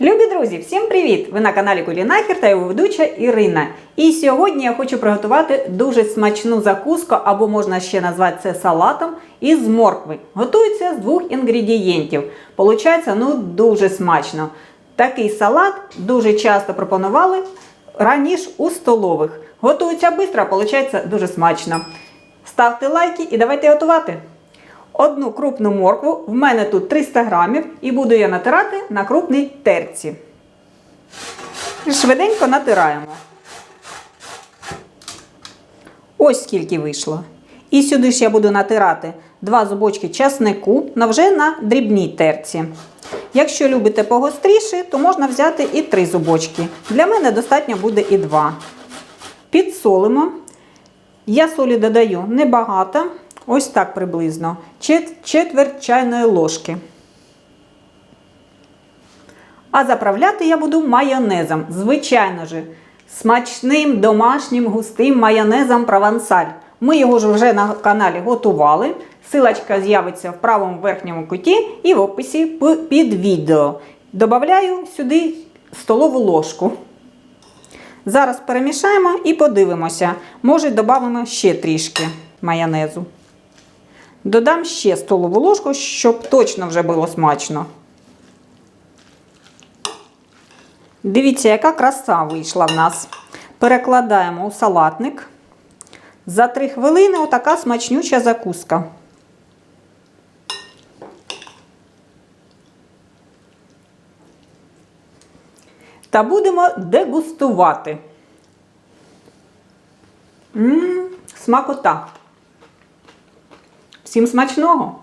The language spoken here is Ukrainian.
Любі друзі, всім привіт! Ви на каналі Кулінахір та його ведуча Ірина. І сьогодні я хочу приготувати дуже смачну закуску, або можна ще назвати це салатом із моркви. Готується з двох інгредієнтів. Получається ну дуже смачно. Такий салат дуже часто пропонували раніше у столових. Готується швидко, виходить дуже смачно. Ставте лайки і давайте готувати. Одну крупну моркву, в мене тут 300 грамів, і буду я натирати на крупній терці. Швиденько натираємо. Ось скільки вийшло. І сюди ж я буду натирати 2 зубочки часнику на вже на дрібній терці. Якщо любите погостріше, то можна взяти і 3 зубочки. Для мене достатньо буде і 2. Підсолимо. Я солі додаю небагато, ось так приблизно, чет- четверть чайної ложки. А заправляти я буду майонезом. Звичайно ж, смачним домашнім густим майонезом провансаль. Ми його ж вже на каналі готували. Силочка з'явиться в правому верхньому куті і в описі під відео. Добавляю сюди столову ложку. Зараз перемішаємо і подивимося. Може, додамо ще трішки майонезу. Додам ще столову ложку, щоб точно вже було смачно. Дивіться, яка краса вийшла в нас. Перекладаємо у салатник. За 3 хвилини отака смачнюча закуска. Та будемо дегустувати. Мм, смакота. Всім смачного!